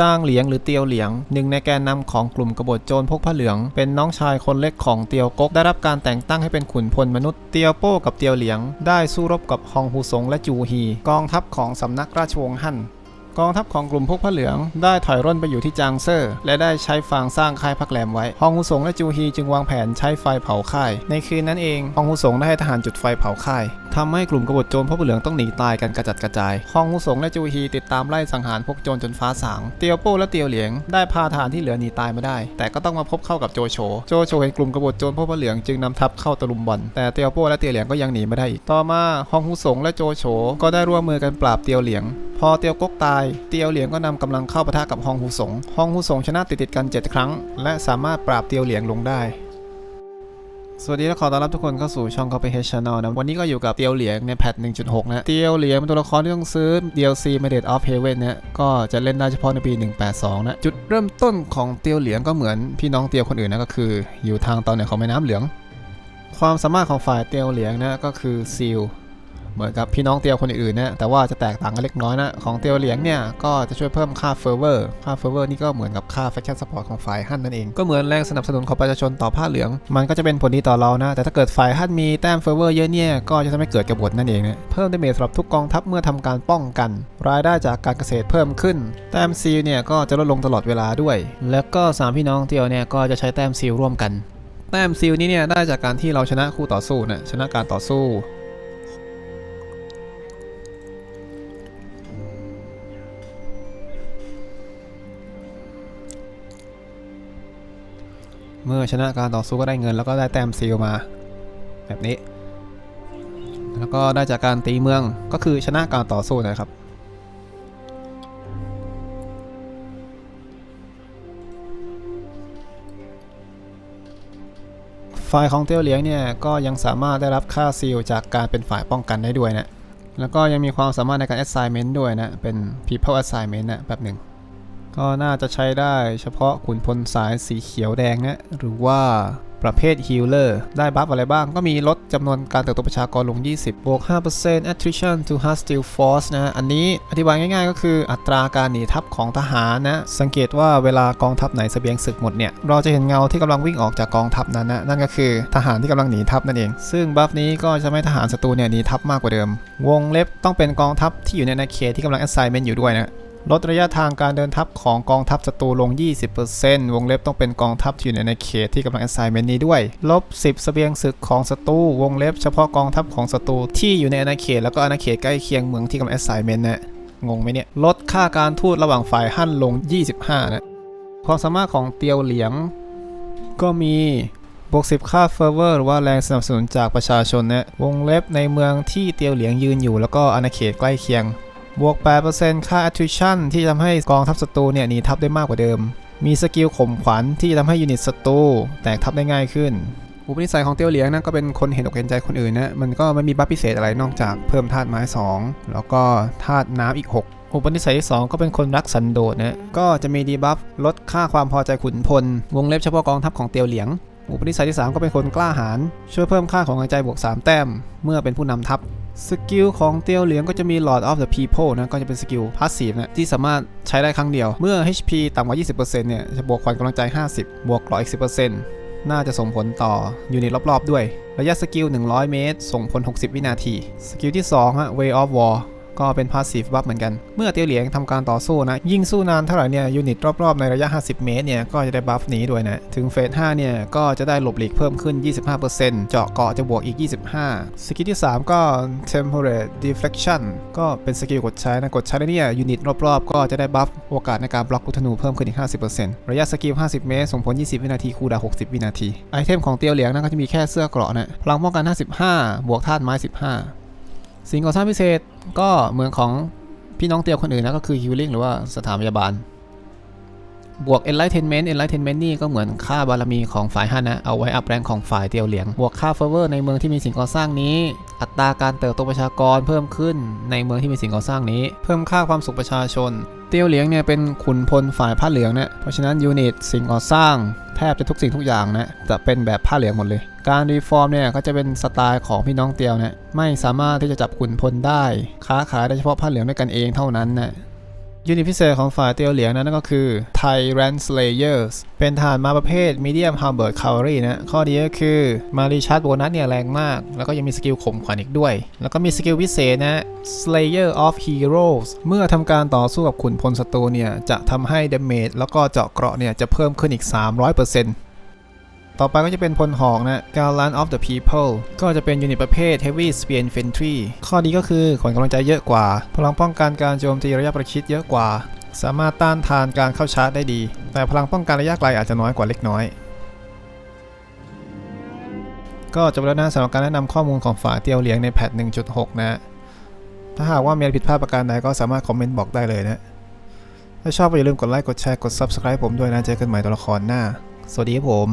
จ้างเหลียงหรือเตียวเหลียงหนึ่งในแกนนำของกลุ่มกบฏโจรพกผ้าเหลือง เป็นน้องชายคนเล็กของเตียวกก ได้รับการแต่งตั้งให้เป็นขุนพลมนุษย์เตียวโป้กับเตียวเหลียง ได้สู้รบกับฮองฮูซงและจูฮี กองทัพของสำนักราชวงศ์ฮั่น กองทัพของกลุ่มพวกผ้าเหลืองได้ถอยร่นไปอยู่ที่จางเซอร์ และได้ใช้ฟางสร้างค่ายพักแรมไว้ฮองฮูสงและจูฮีจึงวางแผนใช้ไฟเผาค่าย ในคืนนั้นเองฮองฮูสงได้ให้ทหารจุดไฟเผาค่ายทำให้กลุ่มกบฏโจรพวกเหลืองต้องหนีตายกันกระจัดกระจายฮองฮูสงและจูฮีติดตามไล่สังหารพวกโจรจนฟ้าสาง เตียวโป้และเตียวเหลียงได้พาทหารที่เหลือหนีตายมาได้ แต่ก็ต้องมาพบเข้ากับโจโฉ โจโฉเห็นกลุ่มกบฏโจรพวกผ้าเหลืองจึงนำทัพเข้าตะลุมบอล แต่เตียวโป้และเตียวเหลียงก็ยังหนีไม่ได้อีก ต่อมาฮองฮูสงและโจโฉก็ได้ร่วมมือกันปราบเตียวเหลียง พอเตียวกกตาย เตียวเหลียงก็นำกำลังเข้าปะทะกับฮองฮูสงฮองฮูสงชนะติดติดกัน 7 ครั้ง และสามารถปราบเตียวเหลียงลงได้ สวัสดีและขอต้อนรับทุกคนเข้าสู่ช่อง Copy H Channel นะ วันนี้ก็อยู่กับเตียวเหลียงในแพท 1.6 นะ เตียวเหลียงเป็นตัวละครที่ต้องซื้อ DLC m e d a t of Heaven นะก็จะเล่นได้เฉพาะในปี 182 นะ จุดเริ่มต้นของเตียวเหลียงก็เหมือนพี่น้องเตียวคนอื่นนะก็คือ อยู่ทางตอนเหนือของแม่น้ำเหลือง ความสามารถของฝ่ายเตียวเหลียงนะก็คือซีล เหมือนกับพี่น้องเตียวคนอื่นๆนะแต่ว่าจะแตกต่างกันเล็กน้อยนะ ของเตียวเหลียงเนี่ย ก็จะช่วยเพิ่มค่าเฟอร์เวอร์ค่าเฟอร์เวอร์นี่ก็เหมือนกับค่าแฟชั่นสปอร์ตของฝ่ายฮั่นนั่นเองก็เหมือนแรงสนับสนุนของประชาชนต่อผ้าเหลือง มันก็จะเป็นผลดีต่อเรานะ แต่ถ้าเกิดฝ่ายฮั่นมีแต้มเฟอร์เวอร์เยอะเนี่ยก็จะทำให้เกิดกบฏนั่นเองนะเพิ่มไดาเมจสำหรับทุกกองทัพเมื่อทำการป้องกัน รายได้จากการเกษตรเพิ่มขึ้น แต้มซีลเนี่ยก็จะลดลงตลอดเวลาด้วย แล้วก็สามพี่น้องเตียวเนี่ยก็จะใช้แต้มซีลร่วมกันแต้มซีลนี้เนี่ยได้จากการที่เราชนะคู่ต่อสู้นะชนะการต่อสู้ เมื่อชนะการต่อสู้ก็ได้เงินแล้วก็ได้แต้มซีลมา แบบนี้ แล้วก็ได้จากการตีเมืองก็คือชนะการต่อสู้นะครับฝ่ายของเตี้ยวเหลียงเนี่ยก็ยังสามารถได้รับค่าซีลจากการเป็นฝ่ายป้องกันได้ด้วยนะ แล้วก็ยังมีความสามารถในการ assignment ด้วยนะ เป็น people assignment นะแบบหนึ่ง ก็น่าจะใช้ได้เฉพาะขุนพลสายสีเขียวแดงนะหรือว่าประเภทฮีลเลอร์ได้บัฟอะไรบ้างก็มีลดจำนวนการเติบโตประชากรลง 20 บวก 5% attrition to hostile force นะ อันนี้อธิบายง่ายๆ ก็คืออัตราการหนีทัพของทหารนะ สังเกตว่าเวลากองทัพไหนเสบียงศึกหมดเนี่ย เราจะเห็นเงาที่กำลังวิ่งออกจากกองทัพนั้นนะ นั่นก็คือทหารที่กำลังหนีทัพนั่นเอง ซึ่งบัฟนี้ก็จะทำให้ทหารศัตรูเนี่ยหนีทัพมากกว่าเดิม วงเล็บต้องเป็นกองทัพที่อยู่ในนาเขตที่กำลัง assignment อยู่ด้วยนะ ลดระยะทางการเดินทัพของกองทัพศัตรูลง 20%วงเล็บต้องเป็นกองทัพที่อยู่ในเขตที่กำลัง assignment นี้ด้วย ลบ 10สเสบียงศึกของศัตรูวงเล็บเฉพาะกองทัพของศัตรูที่อยู่ในอาณาเขตแล้วก็อาณาเขตใกล้เคียงเมืองที่กำลัง assignment นะงงไหมเนี่ย ลดค่าการทูตระหว่างฝ่ายฮั่นลง 25 นะ ความสามารถของเตียวเหลียง ก็มีบวก10 ค่าเฟอร์เวอร์หรือว่าแรงสนับสนุนจากประชาชนนะวงเล็บในเมืองที่เตียวเหลียงยืนอยู่ แล้วก็อาณาเขตใกล้เคียง บวก 8%ค่า attrition ที่ทำให้กองทัพศัตรูเนี่ยหนีทัพได้มากกว่าเดิม มีสกิลข่มขวัญที่ทำให้ยูนิตศัตรูแตกทัพได้ง่ายขึ้น อุปนิสัยของเตียวเหลียงนะก็เป็นคนเห็นอกเห็นใจคนอื่นนะ มันก็ไม่มีบัฟพิเศษอะไรนอกจากเพิ่มธาตุไม้ 2 แล้วก็ธาตุน้ำอีก 6อุปนิสัยที่2ก็เป็นคนรักสันโดษนะ ก็จะมีดีบัฟลดค่าความพอใจขุนพล วงเล็บเฉพาะกองทัพของเตียวเหลียง อุปนิสัยที่ 3 ก็เป็นคนกล้าหาญช่วยเพิ่มค่าของกำลังใจบวก 3 แต้ม เมื่อเป็นผู้นำทัพ สกิลของเตียวเหลียงก็จะมี Lord of the People นะก็จะเป็นสกิลพาสซีฟนะที่สามารถใช้ได้ครั้งเดียว เมื่อ HP ต่ำกว่า 20%เนี่ยจะบวกขวัญกำลังใจ 50 บวกกรออีก 10%น่าจะส่งผลต่อยูนิตรอบๆด้วย ระยะสกิล 100 เมตร ส่งผล 60 วินาที สกิลที่2ฮะ Way of War ก็เป็นพาสซีฟบัฟเหมือนกัน เมื่อเตียวเหลียงทำการต่อสู้นะ ยิ่งสู้นานเท่าไหร่เนี่ยยูนิตรอบๆในระยะ 50 เมตรเนี่ยก็จะได้บัฟนี้ด้วยนะ ถึงเฟส 5 เนี่ยก็จะได้หลบหลีกเพิ่มขึ้น 25%เจาะเกาะจะบวกอีก 25 สกิลที่ 3 ก็ temporary deflection ก็เป็นสกิลกดใช้นะ กดใช้แล้วเนี่ยยูนิตรอบๆ ก็จะได้บัฟโอกาสในการบล็อกลูกธนูเพิ่มขึ้นอีก 50%ระยะสกิล 50 เมตร ส่งผล 20 วินาทีคูลดาวน์60 วินาทีไอเทมของเตียวเหลียงนะก็จะมีแค่เสื้อเกราะนะพลังป้องกัน 55 บวกธาตุไม้ 15 สิ่งก่อสร้างพิเศษก็เหมือนของพี่น้องเตียวคนอื่นนะก็คือ healing หรือว่าสถานพยาบาล บวก enlightenment enlightenment นี่ก็เหมือนค่าบารมีของฝ่ายฮันนะ เอาไว้อัพแรงของฝ่ายเตียวเหลียง บวกค่า favor ในเมืองที่มีสิ่งก่อสร้างนี้ อัตราการเติบโตประชากรเพิ่มขึ้นในเมืองที่มีสิ่งก่อสร้างนี้ เพิ่มค่าความสุขประชาชน เตียวเหลียงเนี่ยเป็นขุนพลฝ่ายผ้าเหลืองนะ เพราะฉะนั้นยูนิตสิ่งก่อสร้างแทบจะทุกสิ่งทุกอย่างนะจะเป็นแบบผ้าเหลืองหมดเลย การรีฟอร์มเนี่ยก็จะเป็นสไตล์ของพี่น้องเตียวนะไม่สามารถที่จะจับขุนพลได้ ค้าขายได้เฉพาะผ้าเหลืองด้วยกันเองเท่านั้นนะยูนิตพิเศษของฝ่ายเตียวเหลียงนั้นก็คือ Tyrant Slayers เป็นทหารมาประเภท Medium Armored Cavalry นะ ข้อดีก็คือมารีชาร์ดโบนัสเนี่ยแรงมาก แล้วก็ยังมีสกิลข่มขวัญอีกด้วย แล้วก็มีสกิลพิเศษนะ Slayer of Heroes เมื่อทำการต่อสู้กับขุนพลศัตรูเนี่ย จะทำให้ damage แล้วก็เจาะเกราะเนี่ยจะเพิ่มขึ้นอีก 300% ต่อไปก็จะเป็นพลหอกนะ Gallant of the People ก็จะเป็นยูนิตประเภท Heavy Spear Infantry ข้อดีก็คือขนกำลังใจเยอะกว่า พลังป้องกันการโจมตีระยะประชิดเยอะกว่า สามารถต้านทานการเข้าชาร์จได้ดี แต่พลังป้องกันระยะไกลอาจจะน้อยกว่าเล็กน้อย ก็จบแล้วนะสำหรับการแนะนำข้อมูลของฝาเตียวเหลียงในแพท1.6 นะ ถ้าหากว่ามีอะไรผิดพลาดประการใดก็สามารถคอมเมนต์บอกได้เลยนะ ถ้าชอบก็อย่าลืมกดไลค์ กดแชร์ กด Subscribe ผมด้วยนะ เจอกันใหม่ตัวละครหน้า สวัสดีครับผม